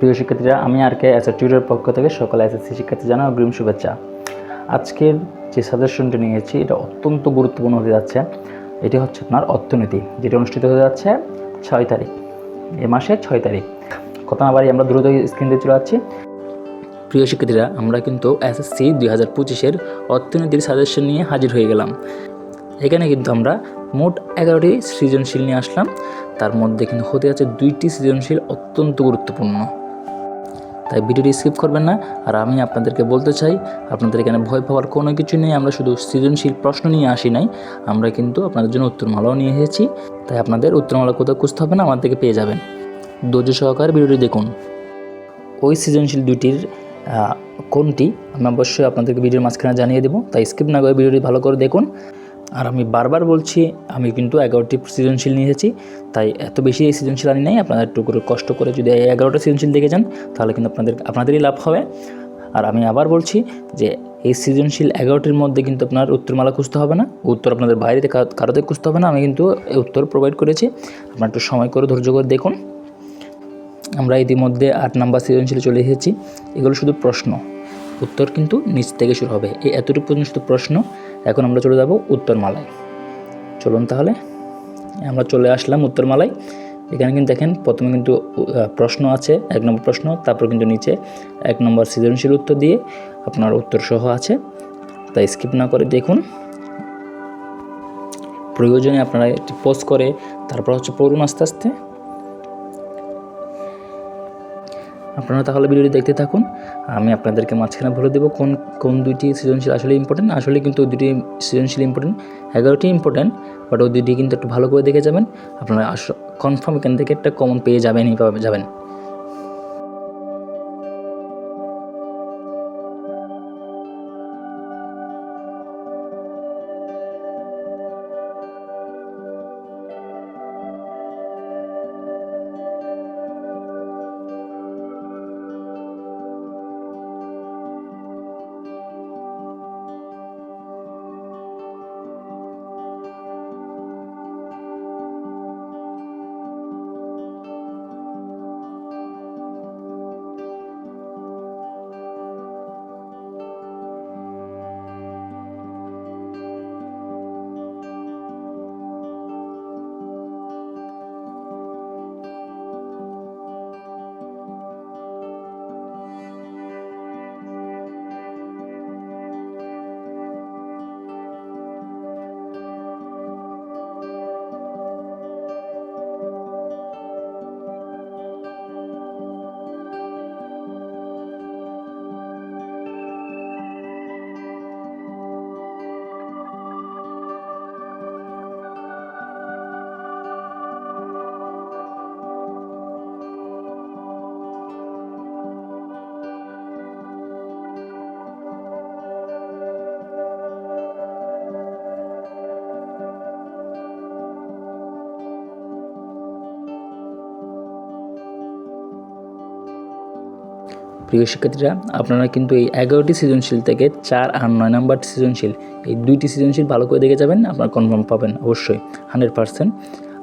প্রিয় শিক্ষার্থীরা, আমি আর কে এস টিউটোর পক্ষ থেকে সকল এসএসসি শিক্ষার্থী জানা অগ্রিম শুভেচ্ছা। আজকের যে সাজেশনটি নিয়েছি, এটা অত্যন্ত গুরুত্বপূর্ণ হতে যাচ্ছে। এটি হচ্ছে আপনার অর্থনীতি, যেটি অনুষ্ঠিত হতে যাচ্ছে ছয় তারিখ, এ মাসের ছয় তারিখ। কথা না বাড়ি আমরা দ্রুত স্ক্রিন দিয়ে চলে যাচ্ছি। প্রিয় শিক্ষার্থীরা, আমরা কিন্তু এসএসসি দুই হাজার পঁচিশের অর্থনীতির সাজেশন নিয়ে হাজির হয়ে গেলাম। এখানে কিন্তু আমরা মোট এগারোটি সৃজনশীল নিয়ে আসলাম। তার মধ্যে কিন্তু হতে আছে দুইটি সৃজনশীল অত্যন্ত গুরুত্বপূর্ণ। তাই ভিডিওটি স্কিপ করবেন না। আর আমি আপনাদেরকে বলতে চাই, আপনাদের এখানে ভয় পাওয়ার কোনো কিছু নেই, আমরা শুধু সৃজনশীল প্রশ্ন নিয়ে আসি নাই। আমরা কিন্তু আপনাদের জন্য উত্তরমালাও নিয়ে এসেছি। তাই আপনাদের উত্তরমালা কোথাও খুঁজতে হবে না, আমার থেকে পেয়ে যাবেন। ধৈর্য সহকারে ভিডিওটি দেখুন। ওই সৃজনশীল দুটির কোনটি? আমি অবশ্যই আপনাদেরকে ভিডিওর মাঝখানে জানিয়ে দেবো। তাই স্কিপ না করে ভিডিওটি ভালো করে দেখুন। আর আমি বারবার বলছি, আমি কিন্তু এগারোটি সৃজনশীল নিয়ে এসেছি, তাই এত বেশি এই সৃজনশীল আনি নাই, আপনারা একটু করে কষ্ট করে যদি এগারোটা সৃজনশীল দেখে যান, তাহলে কিন্তু আপনাদের, আপনাদেরই লাভ হবে। আর আমি আবার বলছি যে, এই সৃজনশীল এগারোটির মধ্যে কিন্তু আপনার উত্তরমালা খুঁজতে হবে না, উত্তর আপনাদের বাইরে থেকে কারোতে খুঁজতে হবে না, আমি কিন্তু উত্তর প্রোভাইড করেছি। আপনার একটু সময় করে ধৈর্য করে দেখুন। আমরা ইতিমধ্যে আট নাম্বার সৃজনশীলে চলে এসেছি, এগুলো শুধু প্রশ্ন, উত্তর কিন্তু নিচ থেকে শুরু হবে। এই এতটুকু পর্যন্ত শুধু প্রশ্ন এখন আমরা চলে যাব উত্তরমালায়। চলুন তাহলে, আমরা চলে আসলাম উত্তরমালায়। এখানে কিন্তু দেখেন, প্রথমে কিন্তু প্রশ্ন আছে, এক নম্বর প্রশ্ন, তারপর কিন্তু নিচে এক নম্বর সৃজনশীল উত্তর দিয়ে আপনার উত্তর সহ আছে। তাই স্কিপ না করে দেখুন। প্রয়োজনে আপনারা একটি পোস্ট করে, তারপর হচ্ছে পড়ুন আস্তে আস্তে। আপনারা তাহলে ভিডিওটি দেখতে থাকুন। আমি আপনাদেরকে মাঝখানে বলে দেবো কোন কোন দুইটি সৃজনশীল আসলে ইম্পর্টেন্ট আসলে কিন্তু দুটি সৃজনশীল ইম্পর্টেন্ট এগারোটি ইম্পর্টেন্ট বাট ওই দুইটি কিন্তু একটু ভালো করে দেখে যাবেন। আপনারা কনফার্ম এখান থেকে একটা কমন পেয়ে যাবেনই, পাবে- যাবেন। প্রিয় শিক্ষার্থীরা, আপনারা কিন্তু এই এগারোটি সৃজনশীল থেকে চার আর নয় নাম্বার সৃজনশীল, এই দুইটি সৃজনশীল ভালো করে দেখে যাবেন, আপনারা কনফার্ম পাবেন অবশ্যই হান্ড্রেড পার্সেন্ট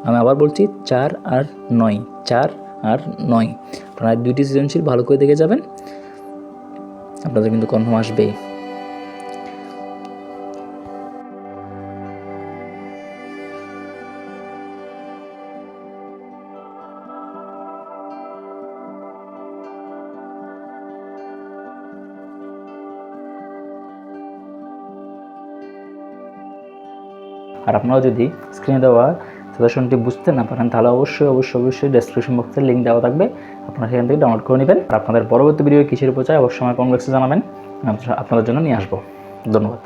আমি আবার বলছি, চার আর নয়, চার আর নয়। আপনারা দুইটি সৃজনশীল ভালো করে দেখে যাবেন, আপনাদের কিন্তু কনফার্ম আসবেই। আর আপনারা যদি স্ক্রিনে দেওয়া সাজেশনটি বুঝতে না পারেন, তাহলে অবশ্যই অবশ্যই অবশ্যই ডেসক্রিপশন বক্সে লিঙ্ক দেওয়া থাকবে। আপনারা সেখান থেকে ডাউনলোড করে নেবেন। আর আপনাদের পরবর্তী ভিডিও কিসের উপর চাই অবশ্যই আমার কমপ্লেক্সে জানাবেন। আপনাদের জন্য নিয়ে আসব। ধন্যবাদ।